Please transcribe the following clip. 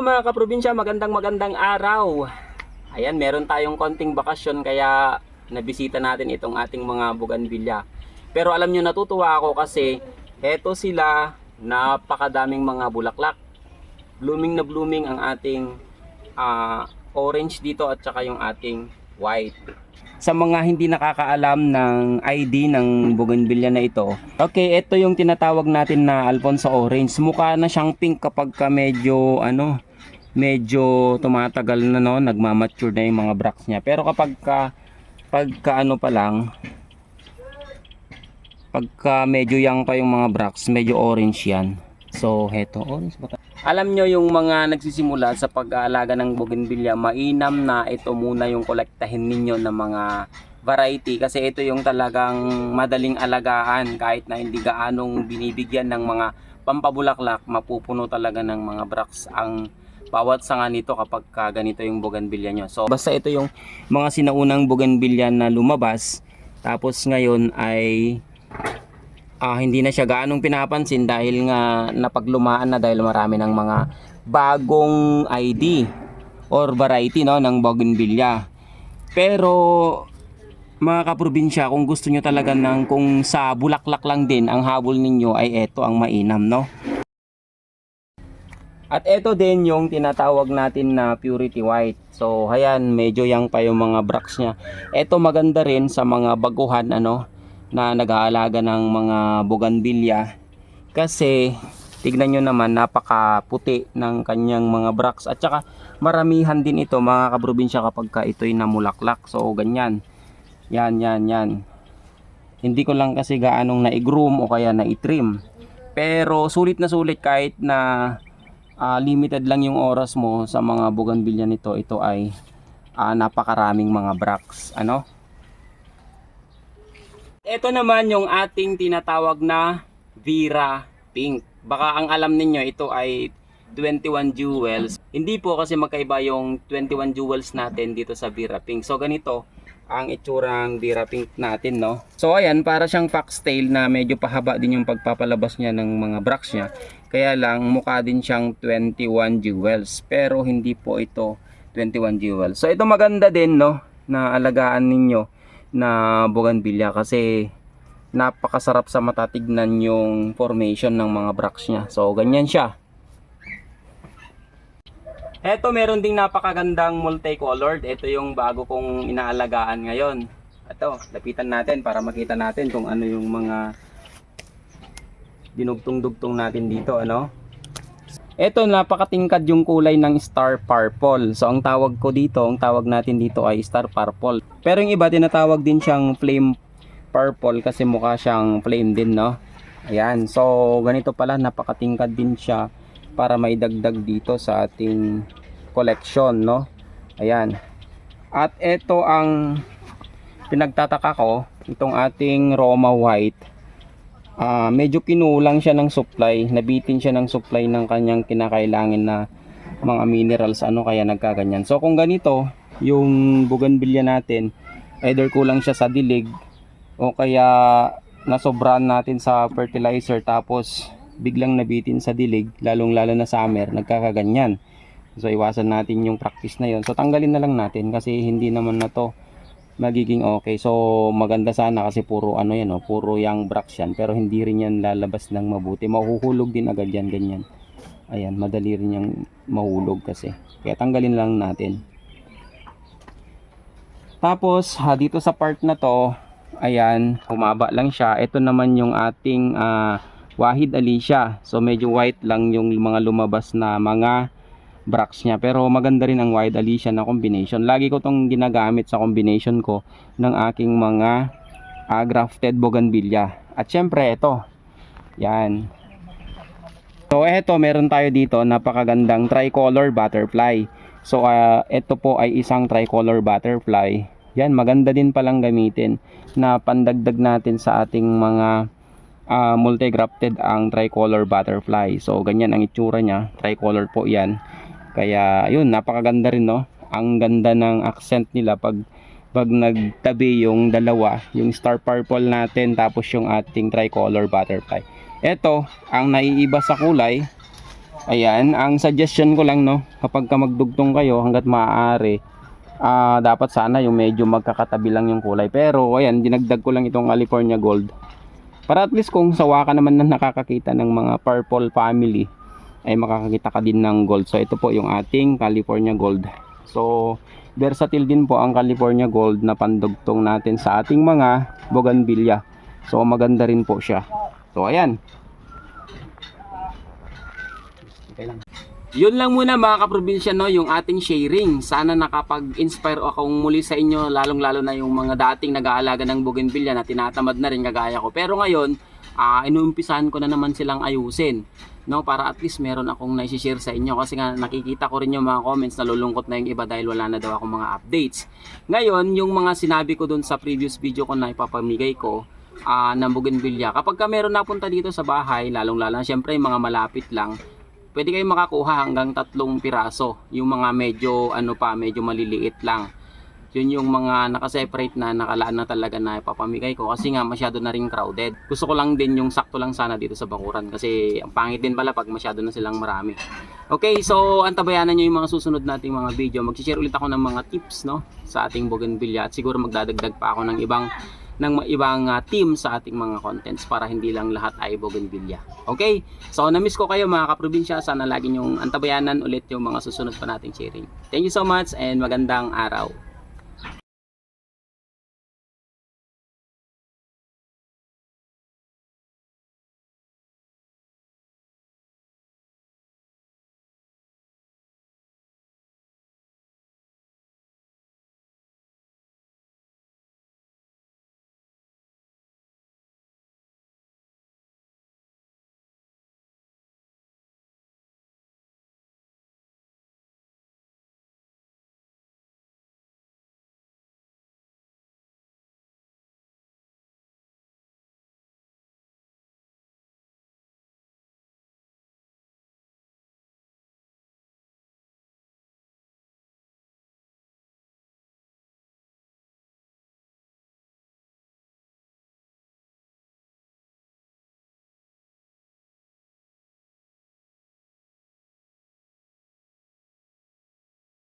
Mga kaprobinsya, magandang magandang araw. Ayan, meron tayong konting bakasyon kaya nabisita natin itong ating mga buganbilya. Pero alam nyo, natutuwa ako kasi eto sila, napakadaming mga bulaklak. Blooming na blooming ang ating ah, orange dito at saka yung ating white. Sa mga hindi nakakaalam ng ID ng bougainvillea na ito, okay, ito yung tinatawag natin na Alfonso Orange. Mukha na siyang pink kapag ka medyo ano, medyo tumatagal na no, nagmamature na yung mga bracts niya. Pero kapag ka, pagka ano pa lang, pagka medyo young pa yung mga bracts, medyo orange yan. So, heto, orange ba Alam nyo yung mga nagsisimula sa pag-aalaga ng bougainvillea, mainam na ito muna yung kolektahin ninyo ng mga variety kasi ito yung talagang madaling alagaan kahit na hindi gaanong binibigyan ng mga pampabulaklak, mapupuno talaga ng mga bracts ang bawat sanga nito kapag ka ganito yung bougainvillea nyo. So, basta ito yung mga sinaunang bougainvillea na lumabas tapos ngayon ay ah, hindi na siya gaanong pinapansin dahil nga napaglumaan na dahil marami ng mga bagong ID or variety no ng bougainvillea. Pero mga kaprobinsya, kung gusto nyo talaga ng kung sa bulaklak lang din ang habol ninyo ay eto ang mainam no. At ito din yung tinatawag natin na purity white. So, ayan, medyo yang pa yung mga bracts niya. Ito maganda rin sa mga baguhan ano na nag-aalaga ng mga bougainvillea kasi tignan nyo naman napakaputi ng kanyang mga bracts at saka maramihan din ito mga kaprobinsya kapag ka ito'y namulaklak. So, ganyan. Yan, yan, yan. Hindi ko lang kasi gaanong na-groom o kaya na-trim. Pero sulit na sulit kahit na ah, limited lang yung oras mo sa mga bougainvillea nito, ito ay ah, napakaraming mga bracts. Ano? Ito naman yung ating tinatawag na Vera Pink. Baka ang alam ninyo ito ay 21 jewels. Hindi po kasi magkaiba yung 21 jewels natin dito sa Vera Pink. So ganito ang itsurang Vera Pink natin, no? So ayan, para siyang foxtail na medyo pahaba din yung pagpapalabas niya ng mga bracts niya. Kaya lang mukha din siyang 21 jewels. Pero hindi po ito 21 jewels. So ito maganda din, no? Na alagaan ninyo na bougainvillea kasi napakasarap sa mata tignan yung formation ng mga bracts niya. So ganyan siya. Eto meron ding napakagandang multicolored. Ito yung bago kong inaalagaan ngayon. Ito, lapitan natin para makita natin kung ano yung mga dinugtong-dugtong natin dito, ano? Ito, napakatingkad yung kulay ng star purple. So, ang tawag ko dito, ang tawag natin dito ay star purple. Pero yung iba, tinatawag din siyang flame purple kasi mukha siyang flame din, no? Ayan. So, ganito pala, napakatingkad din siya para maidagdag dito sa ating collection, no? Ayan. At ito ang pinagtataka ko, itong ating Roma White. Ah, medyo kinulang siya ng supply, nabitin siya ng supply ng kanyang kinakailangan na mga minerals ano kaya nagkaganyan. So kung ganito, yung bougainvillea natin, either kulang siya sa dilig o kaya nasobrahan natin sa fertilizer tapos biglang nabitin sa dilig, lalong lalo na summer, nagkakaganyan. So iwasan natin yung practice na yon. So tanggalin na lang natin kasi hindi naman na to magiging okay. So maganda sana kasi puro ano yan, oh, puro young bracts yan. Pero hindi rin yan lalabas ng mabuti. Mahuhulog din agad yan, ganyan. Ayan, madali rin yung mahulog kasi. Kaya tanggalin lang natin. Tapos, ha, dito sa part na to, ayan, humaba lang siya. Ito naman yung ating ah, Wahid Alicia. So medyo white lang yung mga lumabas na mga bracts niya. Pero maganda rin ang Wahid Alicia na combination. Lagi ko tong ginagamit sa combination ko ng aking mga ah, grafted bougainvillea. At syempre ito. Yan. So eto meron tayo dito napakagandang tricolor butterfly. So ah, ito po ay isang tricolor butterfly. Yan maganda din palang gamitin na pandagdag natin sa ating mga ah, multi-grafted ang tricolor butterfly. So ganyan ang itsura niya, tricolor po 'yan. Kaya yun, napakaganda rin no. Ang ganda ng accent nila pag pag nagtabi yung dalawa, yung star purple natin tapos yung ating tricolor butterfly. Ito, ang naiiba sa kulay, Ayan, ang suggestion ko lang no, kapag ka magdugtong kayo hangga't maaari, ah dapat sana yung medyo magkakatabi lang yung kulay. Pero ayan, dinagdag ko lang itong California Gold. Para at least kung sawa ka naman na nakakakita ng mga purple family, ay makakakita ka din ng gold. So ito po yung ating California Gold. So versatile din po ang California Gold na pandugtong natin sa ating mga bougainvillea. So maganda rin po siya. So ayan. Yun lang muna mga kaprobinsya no, yung ating sharing. Sana nakapag-inspire akong muli sa inyo, lalong-lalo na yung mga dating nag-aalaga ng bougainvillea na tinatamad na rin kagaya ko. Pero ngayon, ah inuumpisahan ko na naman silang ayusin. No, para at least meron akong na-share sa inyo kasi nga nakikita ko rin yung mga comments nalulungkot na yung iba dahil wala na daw akong mga updates. Ngayon, yung mga sinabi ko dun sa previous video ko na ipapamigay ko, ah ng bougainvillea. Kapag ka meron napunta dito sa bahay, lalong-lalo na syempre yung mga malapit lang, pwede kayong makakuha hanggang tatlong piraso. Yung mga medyo ano pa, medyo maliliit lang. Yun yung mga nakaseparate na nakalaan na talaga na ipapamigay ko kasi nga masyado na rin crowded. Gusto ko lang din yung sakto lang sana dito sa bakuran kasi ang pangit din pala pag masyado na silang marami. Okay, so antabayanan nyo yung mga susunod nating mga video. Mag-share ulit ako ng mga tips no sa ating bougainvillea at siguro magdadagdag pa ako ng ibang ng ibang ah, team sa ating mga contents para hindi lang lahat ay bougainvillea. Okay? So na-miss ko kayo mga kaprobinsya. Sana lagi nyong antabayanan ulit yung mga susunod pa nating sharing. Thank you so much and magandang araw.